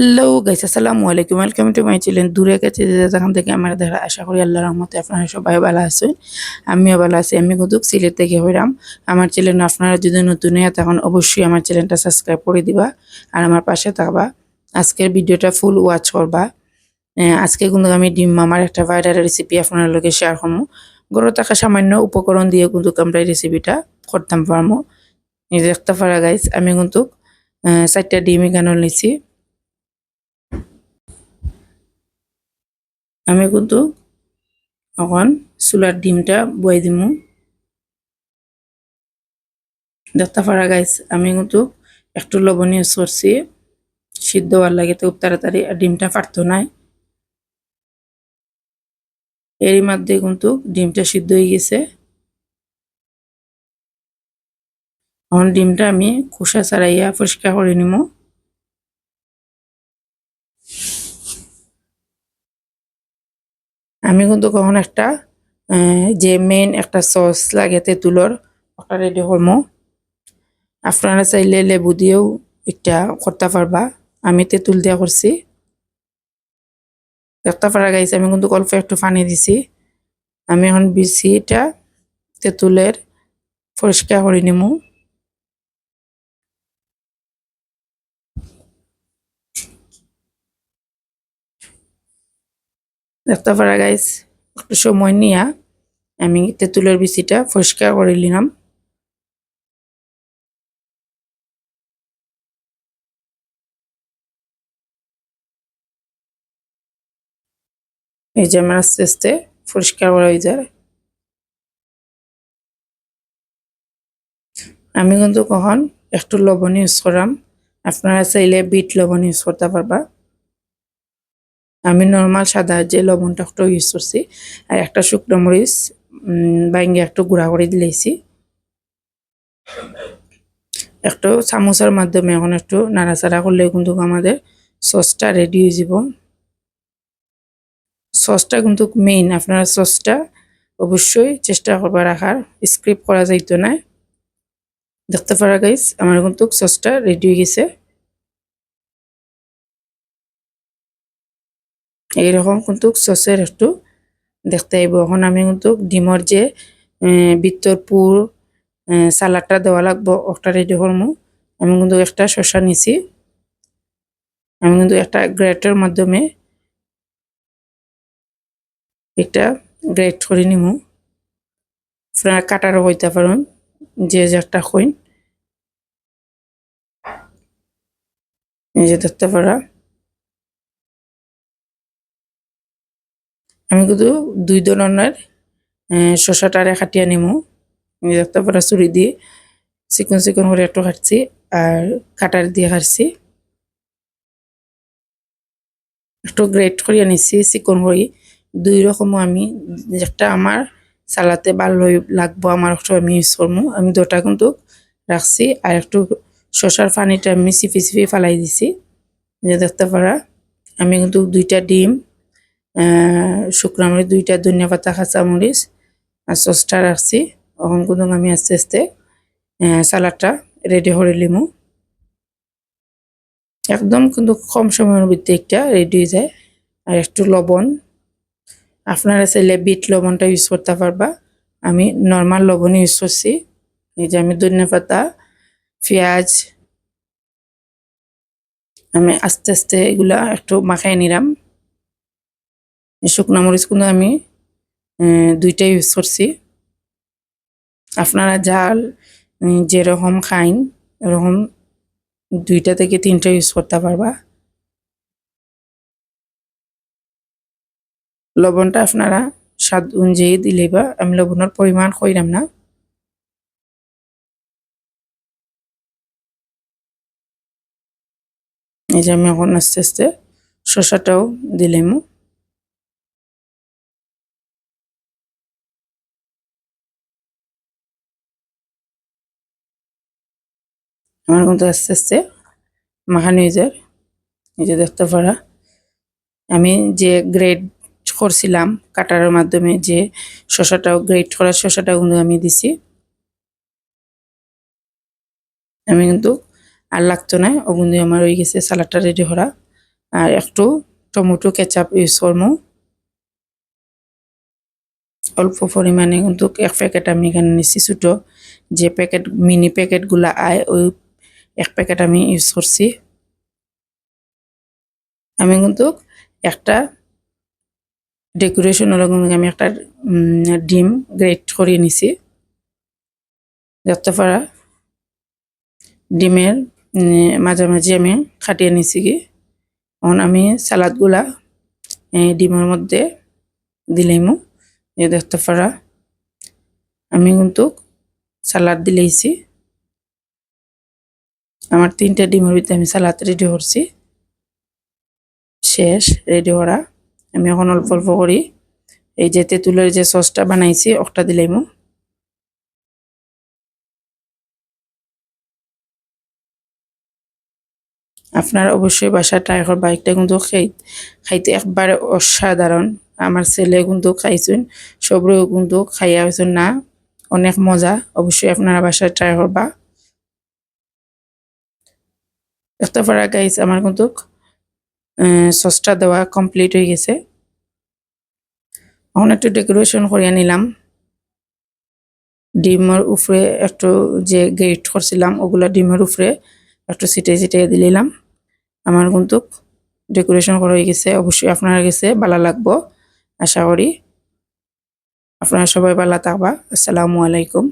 Hello guys আসসালামু আলাইকুম welcome to my channel দূরে কাছে যে যেখান থেকে আমার দেখা, আশা করি আল্লাহর রহমতে আপনারা সবাই ভালো আছেন। আমিও ভালো আছি, আমি কিন্তু সিলেট থেকে হইলাম। আমার চ্যানেল আপনারা যদি নতুন হয়ে তখন অবশ্যই আমার চ্যানেলটা সাবস্ক্রাইব করে দিবা আর আমার পাশে থাকবা। আজকের ভিডিওটা ফুল ওয়াচ করবা। আজকে কিন্তু আমি ডিম মামার একটা ভাইরাল রেসিপি আপনার লগে শেয়ার করব গরু থাকা সামান্য উপকরণ দিয়ে কিন্তু আমরা এই রেসিপিটা করতাম পারব দেখতে পারা গাইস আমি কিন্তু চারটা ডিম এখানে নিছি। আমি কিন্তু এখন চুলার ডিমটা বয়ে দিমু। দেখতে পারা গাইস আমি কিন্তু একটু লবণ ইউজ করছি, সিদ্ধ হওয়ার লাগে তো তাড়াতাড়ি আর ডিমটা ফাটতো নাই। এরই মধ্যে কিন্তু ডিমটা সিদ্ধ হয়ে গেছে। এখন ডিমটা আমি খোসা ছাড়াইয়া পরিষ্কার করে নিমু। আমি কিন্তু কখন একটা যে মেন একটা সস লাগে তেঁতুলর ওটা রেডি করব আপনারা চাইলে লেবু দিয়েও একটা করতে পারবা। আমি তেঁতুল দিয়া করছি। একটা পারা গাইছে আমি কিন্তু অল্প একটু পানি দিছি। আমি এখন বিছি এটা তেঁতুলের পরিষ্কার করে নিমু। দেখতে পারা গাইস একটু সময় নিয়া আমি তেঁতুলের বিচিটা পরিষ্কার করে নিলাম। এই যে আমার আস্তে আস্তে পরিষ্কার করা হয়ে যায়। আমি কিন্তু কখন একটু লবণ ইউজ করাম। আপনারা চাইলে বিট লবণ ইউজ করতে পারবা। আমি নর্মাল সাদা যে লবণটা একটু ইউজ করছি, আর একটা শুকনো মরিচ বাইঙ্গে একটু গুঁড়া করে দিলেছি। একটু চামচের মাধ্যমে এখন একটু নাড়াচাড়া করলে কিন্তু আমাদের সসটা রেডি হয়ে যাব। সসটা কিন্তু মেইন আপনার সসটা অবশ্যই চেষ্টা করবা রাখার স্ক্রিপ করা যাইতো না। দেখতে পারা গাইস আমার কিন্তু সসটা রেডি হয়ে গেছে। এইরকম কিন্তু সসের একটু দেখতে আইব। এখন আমি কিন্তু ডিমর যে ভিতর পুর সালাডটা দেওয়া লাগবো, ওটা রেডি করব আমি কিন্তু একটা শসা নিছি। আমি কিন্তু একটা গ্রেটের মাধ্যমে এটা গ্রেট করে নিমু। কাটারও হইতে পারেন, যে একটা কইন। এই যে দেখতে পারা। আমি কিন্তু দুই ধরনের আহ, শসাটারে খাটিয়া নিমু দেখতে পারা চুরি দিয়ে চিকন চিকন করে একটু কাটছি আর কাটার দিয়ে কাটছি। একটু গ্রেট করিয়া নিছি চিকন করি দুই রকম আমি একটা আমার সালাতে ভালো লাগবো আমার একটু আমি ইউজ করব। আমি দুটা কিন্তু রাখছি আর একটু শসার পানিটা আমি চিপি চিপি ফালাই দিছি। যে দেখতে পারা আমি কিন্তু দুইটা ডিম শুকনো দুইটা ধনিয়া পাতা কাঁচা মরিচ আর সসটা রাখছি। এখন কিন্তু আমি আস্তে আস্তে সালাডটা রেডি করে লিমু একদম কিন্তু কম সময়ের ভিতরে একটা রেডি হয়ে যায়। আর একটু লবণ। আপনারা চাইলে বিট লবণটা ইউজ করতে পারবা। আমি নর্মাল লবণ ইউজ করছি। এই যে আমি ধনিয়া পাতা, পেঁয়াজ, আমি আস্তে আস্তে এগুলা একটু মাখাই নিলাম। শুকনো মরিচ কিন্তু আমি দুইটাই ইউজ করছি। আপনারা জাল উম, যেরকম খাইন এরকম দুইটা থেকে তিনটা ইউজ করতে পারবা। লবণটা আপনারা স্বাদ অনুযায়ী দিলেই বা আমি লবণের পরিমাণ কইরাম না। এই যে আমি এখন আস্তে আস্তে শসাটাও দিলাম। আমার কিন্তু আস্তে আস্তে মাখানো যে দেখতে পারা, আমি যে গ্রেড করছিলাম কাটারের মাধ্যমে যে শসাটাও গ্রেড করার শসাটাও কিন্তু আমি দিছি। আমি কিন্তু আর লাগতো না, ও কিন্তু আমার হয়ে গেছে সালাডটা রেডি করা। আর একটু টমেটো কেচাপ ইউজ করব। অল্প পরিমাণে কিন্তু এক প্যাকেট আমি এখানে নিচ্ছি ছোটো। যে প্যাকেট মিনি প্যাকেটগুলা আয়, ওই এক প্যাকেট আমি ইউজ করছি। আমি কিন্তু একটা ডেকোরেশন হলো আমি একটা ডিম গ্রেট করে নিছি। যত পারা ডিমের মাঝামাঝি আমি খাটিয়ে নিছি কি। এখন আমি সালাদগুলা ডিমের মধ্যে দিলাইমু দেখতে পারা আমি কিন্তু সালাদ দিলেইছি। আমার তিনটা ডিমের ভিতরে আমি সালাদ রেডি করছি। শেষ রেডি করা। আমি এখন অল্প অল্প করি। এই যে তেঁতুলের যে সসটা বানাইছি, ওটা দিলাইমু আপনারা অবশ্যই বাসা ট্রাই করবা। একটা কিন্তু খাই- খাইতে একবারে অসাধারণ। আমার ছেলে কিন্তু খাইছেন, সবরেও কিন্তু খাইয়া হয়েছেন না। অনেক মজা। অবশ্যই আপনারা বাসায় ট্রাই করবা। পারা গাইস আমার কিন্তু সসটা দেওয়া কমপ্লিট হয়ে গেছে। এখন একটু ডেকোরেশন করিয়া নিলাম। ডিমের উপরে একটু যে গ্রেট করছিলাম, ওগুলা ডিমের উপরে একটু ছিটে ছিটিয়ে দিলাম আমার কিন্তু ডেকোরেশন করা হয়ে গেছে। অবশ্যই আপনার গেছে ভালো লাগবো। আশা করি আপনারা সবাই ভালো থাকবা। আসসালামু আলাইকুম।